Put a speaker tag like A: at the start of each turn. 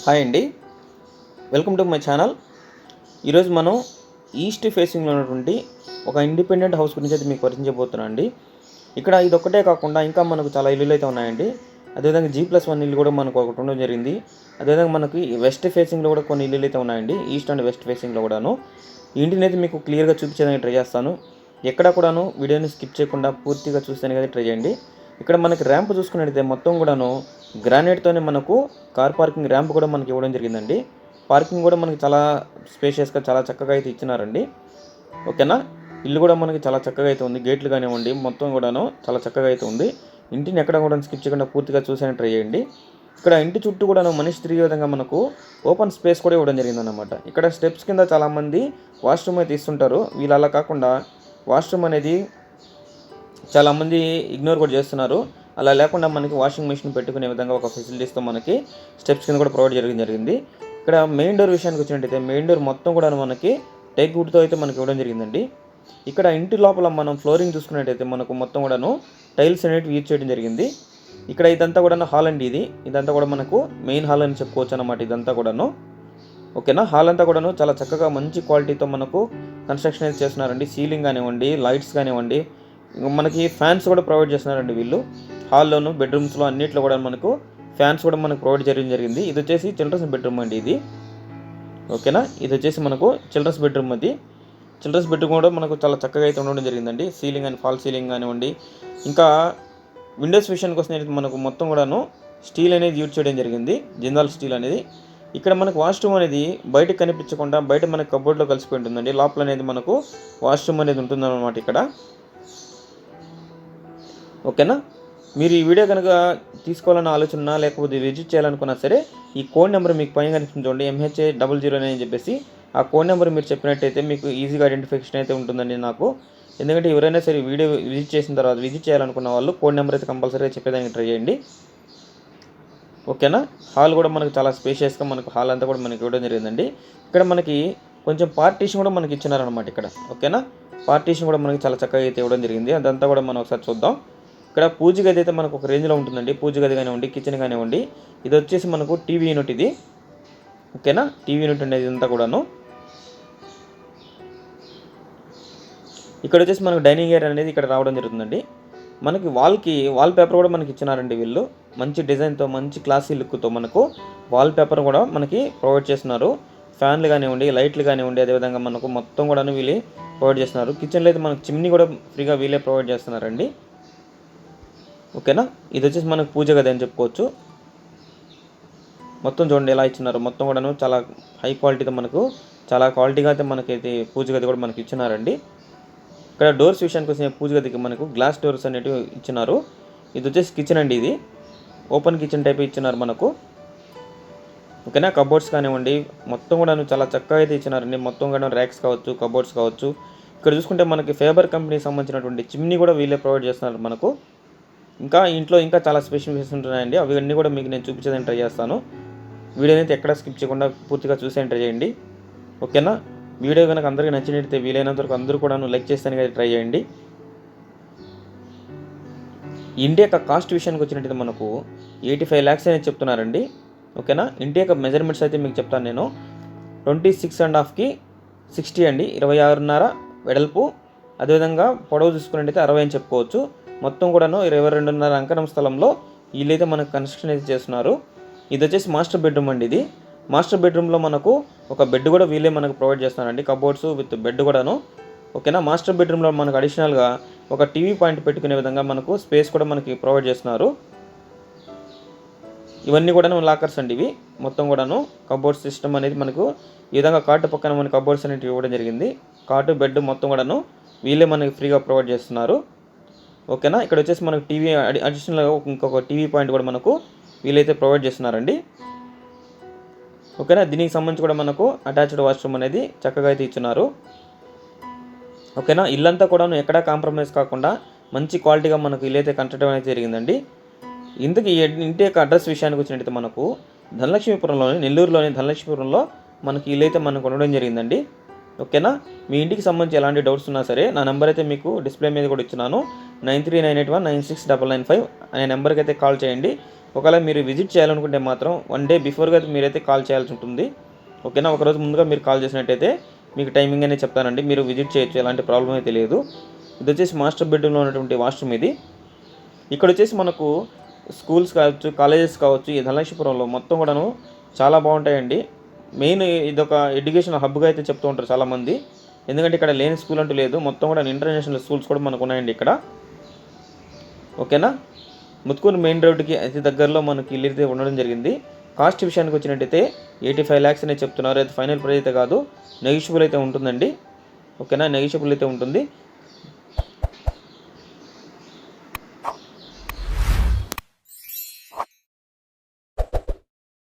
A: Hi అండి. Welcome to my channel. ఈరోజు మనం ఈస్ట్ ఫేసింగ్లో ఉన్నటువంటి ఒక ఇండిపెండెంట్ హౌస్ గురించి అయితే మీకు పరిచయం అండి. ఇక్కడ ఇది ఒక్కటే కాకుండా ఇంకా మనకు చాలా ఇల్లులు అయితే ఉన్నాయండి. అదేవిధంగా జీ ప్లస్ వన్ ఇల్లు కూడా మనకు ఒకటి ఉండడం జరిగింది. అదేవిధంగా మనకి వెస్ట్ ఫేసింగ్లో కూడా కొన్ని ఇల్లులు అయితే ఉన్నాయండి. ఈస్ట్ అండ్ వెస్ట్ ఫేసింగ్లో కూడాను. ఇంటిని అయితే మీకు క్లియర్గా చూపించడానికి ట్రై చేస్తాను. ఎక్కడ కూడాను వీడియోని స్కిప్ చేయకుండా పూర్తిగా చూస్తేనే కదా ట్రై చేయండి. ఇక్కడ మనకి ర్యాంప్ చూసుకున్నట్టయితే మొత్తం కూడాను గ్రానైట్తోనే మనకు కార్ పార్కింగ్ ర్యాంప్ కూడా మనకి ఇవ్వడం జరిగిందండి. పార్కింగ్ కూడా మనకి చాలా స్పేషియస్గా చాలా చక్కగా అయితే ఇచ్చినారండి. ఓకేనా? ఇల్లు కూడా మనకి చాలా చక్కగా అయితే ఉంది. గేట్లు కానివ్వండి మొత్తం కూడాను చాలా చక్కగా అయితే ఉంది. ఇంటిని ఎక్కడ కూడా స్కిప్ చేయకుండా పూర్తిగా చూసేనే ట్రై చేయండి. ఇక్కడ ఇంటి చుట్టూ కూడా మనిషి తిరిగే విధంగా మనకు ఓపెన్ స్పేస్ కూడా ఇవ్వడం జరిగిందన్నమాట. ఇక్కడ స్టెప్స్ కింద చాలామంది వాష్రూమ్ అయితే ఇస్తుంటారు. వీళ్ళు అలా కాకుండా వాష్రూమ్ అనేది చాలామంది ఇగ్నోర్ కూడా చేస్తున్నారు. అలా లేకుండా మనకి వాషింగ్ మెషిన్ పెట్టుకునే విధంగా ఒక ఫెసిలిటీస్తో మనకి స్టెప్స్ కింద కూడా ప్రొవైడ్ చేయడం జరిగింది. ఇక్కడ మెయిన్ డోర్ విషయానికి వచ్చినట్టయితే మెయిన్ డోర్ మొత్తం కూడా మనకి టెక్ వుడ్తో అయితే మనకి ఇవ్వడం జరిగిందండి. ఇక్కడ ఇంటి లోపల మనం ఫ్లోరింగ్ చూసుకున్నట్టయితే మనకు మొత్తం కూడాను టైల్స్ అనేవి యూజ్ చేయడం జరిగింది. ఇక్కడ ఇదంతా కూడా హాల్ అండి ఇది. ఇదంతా కూడా మనకు మెయిన్ హాల్ అని చెప్పుకోవచ్చు అనమాట ఇదంతా కూడాను. ఓకేనా హాల్ అంతా కూడాను చాలా చక్కగా మంచి క్వాలిటీతో మనకు కన్స్ట్రక్షన్ అయితే చేస్తున్నారండి. సీలింగ్ కానివ్వండి లైట్స్ కానివ్వండి మనకి ఫ్యాన్స్ కూడా ప్రొవైడ్ చేస్తున్నారండి వీళ్ళు. హాల్లోను బెడ్రూమ్స్లో అన్నిట్లో కూడా మనకు ఫ్యాన్స్ కూడా మనకు ప్రొవైడ్ చేయడం జరిగింది. ఇది వచ్చేసి చిల్డ్రన్స్ బెడ్రూమ్ అండి ఇది. ఓకేనా? ఇది వచ్చేసి మనకు చిల్డ్రన్స్ బెడ్రూమ్ అది. చిల్డ్రన్స్ బెడ్రూమ్ కూడా మనకు చాలా చక్కగా అయితే ఉండడం జరిగిందండి. సీలింగ్ అని ఫాల్ సీలింగ్ కానివ్వండి. ఇంకా విండోస్ విషయానికి వస్తే మనకు మొత్తం కూడాను స్టీల్ అనేది యూజ్ చేయడం జరిగింది. జిందాల్ స్టీల్ అనేది. ఇక్కడ మనకు వాష్రూమ్ అనేది బయటకు కనిపించకుండా బయట మనకు కబోర్డ్లో కలిసిపోయి ఉంటుందండి. లోపల అనేది మనకు వాష్రూమ్ అనేది ఉంటుందన్నమాట ఇక్కడ. ఓకేనా? మీరు ఈ వీడియో కనుక తీసుకోవాలన్న ఆలోచన లేకపోతే విజిట్ చేయాలనుకున్నా సరే ఈ కోడ్ నెంబర్ మీకు పైన కనిపిస్తుంది చూడండి ఎంహెచ్ఏ డబల్ జీరో అని చెప్పేసి. ఆ కోడ్ నెంబర్ మీరు చెప్పినట్టయితే మీకు ఈజీగా ఐడెంటిఫికేషన్ అయితే ఉంటుందండి నాకు. ఎందుకంటే ఎవరైనా సరే వీడియో విజిట్ చేసిన తర్వాత విజిట్ చేయాలనుకున్న వాళ్ళు కోడ్ నెంబర్ అయితే కంపల్సరీగా చెప్పేదానికి ట్రై చేయండి. ఓకేనా? హాల్ కూడా మనకు చాలా స్పేషియస్గా మనకు హాల్ అంతా కూడా మనకి ఇవ్వడం జరిగిందండి. ఇక్కడ మనకి కొంచెం పార్టీషన్ కూడా మనకి ఇచ్చినారనమాట ఇక్కడ. ఓకేనా? పార్టీషన్ కూడా మనకి చాలా చక్కగా అయితే ఇవ్వడం జరిగింది. అదంతా కూడా మనం ఒకసారి చూద్దాం. ఇక్కడ పూజ గది అయితే మనకు ఒక రేంజ్లో ఉంటుందండి. పూజ గది కానివ్వండి కిచెన్ కానివ్వండి ఇది వచ్చేసి మనకు టీవీ యూనిట్ ఇది. ఓకేనా టీవీ యూనిట్ అనేది ఇదంతా కూడాను. ఇక్కడ వచ్చేసి మనకు డైనింగ్ ఏరియా అనేది ఇక్కడ రావడం జరుగుతుందండి. మనకి వాల్కి వాల్ పేపర్ కూడా మనకి ఇచ్చినారండి వీళ్ళు. మంచి డిజైన్తో మంచి క్లాసీ లుక్తో మనకు వాల్ పేపర్ కూడా మనకి ప్రొవైడ్ చేస్తున్నారు. ఫ్యాన్లు కానివ్వండి లైట్లు కానివ్వండి అదేవిధంగా మనకు మొత్తం కూడా వీళ్ళు ప్రొవైడ్ చేస్తున్నారు. కిచెన్లో అయితే మనకు చిమ్నీ కూడా ఫ్రీగా వీళ్ళే ప్రొవైడ్ చేస్తున్నారండి. ఓకేనా? ఇది వచ్చేసి మనకు పూజ గది అని చెప్పుకోవచ్చు. మొత్తం చూడండి ఎలా ఇచ్చినారు. మొత్తం కూడాను చాలా హై క్వాలిటీతో మనకు చాలా క్వాలిటీగా అయితే మనకైతే పూజ గది కూడా మనకి ఇచ్చినారండి. ఇక్కడ డోర్స్ విషయానికి వచ్చిన పూజ గదికి మనకు గ్లాస్ డోర్స్ అనేటివి ఇచ్చినారు. ఇది వచ్చేసి కిచెన్ అండి ఇది. ఓపెన్ కిచెన్ టైప్ ఇచ్చినారు మనకు. ఓకేనా? కబోర్డ్స్ కానివ్వండి మొత్తం కూడా చాలా చక్కగా అయితే ఇచ్చినారండి. మొత్తం కూడా ర్యాక్స్ కావచ్చు కబోర్డ్స్ కావచ్చు. ఇక్కడ చూసుకుంటే మనకి ఫేబర్ కంపెనీకి సంబంధించినటువంటి చిమ్నీ కూడా వీళ్ళే ప్రొవైడ్ చేస్తున్నారు మనకు. ఇంకా ఇంట్లో ఇంకా చాలా స్పెసిఫికేషన్స్ ఉంటున్నాయండి. అవి అన్నీ కూడా మీకు నేను చూపించేదని ట్రై చేస్తాను. వీడియోని అయితే ఎక్కడ స్కిప్ చేయకుండా పూర్తిగా చూసే ట్రై చేయండి. ఓకేనా? వీడియో కనుక అందరికీ నచ్చినట్టయితే వీలైనంత వరకు అందరూ కూడా లైక్ చేస్తానికి ట్రై చేయండి. ఇంటి యొక్క కాస్ట్ విషయానికి వచ్చినట్టయితే మనకు ఎయిటీ ఫైవ్ ల్యాక్స్ అనేది చెప్తున్నారండి. ఓకేనా? ఇంటి యొక్క మెజర్మెంట్స్ అయితే మీకు చెప్తాను నేను. ట్వంటీ సిక్స్ అండ్ హాఫ్కి సిక్స్టీ అండి. ఇరవై ఆరున్నర వెడల్పు. అదేవిధంగా పొడవు చూసుకున్నట్టయితే అరవై అని చెప్పుకోవచ్చు. మొత్తం కూడాను ఇరవై రెండున్నర అంకణం స్థలంలో వీళ్ళైతే మనకు కన్స్ట్రక్షన్ అయితే చేస్తున్నారు. ఇది వచ్చేసి మాస్టర్ బెడ్రూమ్ అండి ఇది. మాస్టర్ బెడ్రూమ్లో మనకు ఒక బెడ్ కూడా వీళ్ళే మనకు ప్రొవైడ్ చేస్తున్నారండి. కబోర్డ్స్ విత్ బెడ్ కూడాను. ఓకేనా? మాస్టర్ బెడ్రూమ్లో మనకు అడిషనల్గా ఒక టీవీ పాయింట్ పెట్టుకునే విధంగా మనకు స్పేస్ కూడా మనకి ప్రొవైడ్ చేస్తున్నారు. ఇవన్నీ కూడాను లాకర్స్ అండి ఇవి. మొత్తం కూడాను కబోర్డ్ సిస్టమ్ అనేది మనకు ఈ విధంగా కాటు పక్కన మనకి కబోర్డ్స్ అనేవి ఇవ్వడం జరిగింది. కాటు బెడ్ మొత్తం కూడాను వీళ్ళే మనకి ఫ్రీగా ప్రొవైడ్ చేస్తున్నారు. ఓకేనా? ఇక్కడ వచ్చేసి మనకు టీవీ అడిషనల్గా ఇంకొక టీవీ పాయింట్ కూడా మనకు వీళ్ళైతే ప్రొవైడ్ చేస్తున్నారండి. ఓకేనా? దీనికి సంబంధించి కూడా మనకు అటాచ్డ్ వాష్రూమ్ అనేది చక్కగా అయితే ఇచ్చున్నారు. ఓకేనా? ఇల్లంతా కూడాను ఎక్కడా కాంప్రమైజ్ కాకుండా మంచి క్వాలిటీగా మనకు ఇల్లైతే అయితే కట్టడం అనేది జరిగిందండి. ఇందుకు ఈ ఇంటి యొక్క అడ్రస్ విషయానికి వచ్చినట్టయితే మనకు ధనలక్ష్మీపురంలోని నెల్లూరులోని ధనలక్ష్మీపురంలో మనకి ఇల్లైతే అయితే మనకు ఉండడం జరిగిందండి. ఓకేనా? మీ ఇంటికి సంబంధించి ఎలాంటి డౌట్స్ ఉన్నా సరే నా నెంబర్ అయితే మీకు డిస్ప్లే మీద కూడా ఇచ్చినాను nine three nine eight one nine six double nine five అనే నెంబర్కి అయితే కాల్ చేయండి. ఒకవేళ మీరు విజిట్ చేయాలనుకుంటే మాత్రం వన్ డే బిఫోర్గా మీరైతే కాల్ చేయాల్సి ఉంటుంది. ఓకేనా? ఒకరోజు ముందుగా మీరు కాల్ చేసినట్టయితే మీకు టైమింగ్ అనేది చెప్తానండి. మీరు విజిట్ చేయొచ్చు ఎలాంటి ప్రాబ్లం అయితే లేదు. ఇది వచ్చేసి మాస్టర్ బెడ్రూమ్లో ఉన్నటువంటి వాష్రూమ్ ఇది. ఇక్కడ వచ్చేసి మనకు స్కూల్స్ కావచ్చు కాలేజెస్ కావచ్చు ఈ ధనలక్ష్మీపురంలో మొత్తం కూడాను చాలా బాగుంటాయండి. మెయిన్ ఇదొక ఎడ్యుకేషన్ హబ్గా అయితే చెప్తూ ఉంటారు చాలామంది. ఎందుకంటే ఇక్కడ లేని స్కూల్ అంటూ లేదు. మొత్తం కూడా ఇంటర్నేషనల్ స్కూల్స్ కూడా మనకు ఉన్నాయండి ఇక్కడ. ఓకేనా? ముత్కూరు మెయిన్ రోడ్డుకి అతి దగ్గరలో మనకి ఇల్లు అయితే ఉండడం జరిగింది. కాస్ట్ విషయానికి వచ్చినట్టయితే ఎయిటీ ఫైవ్ ల్యాక్స్ అనేది చెప్తున్నారు. అయితే ఫైనల్ ప్రైస్ అయితే కాదు. నెగిషియబుల్ అయితే ఉంటుందండి. ఓకేనా? నెగిషియబుల్ అయితే ఉంటుంది.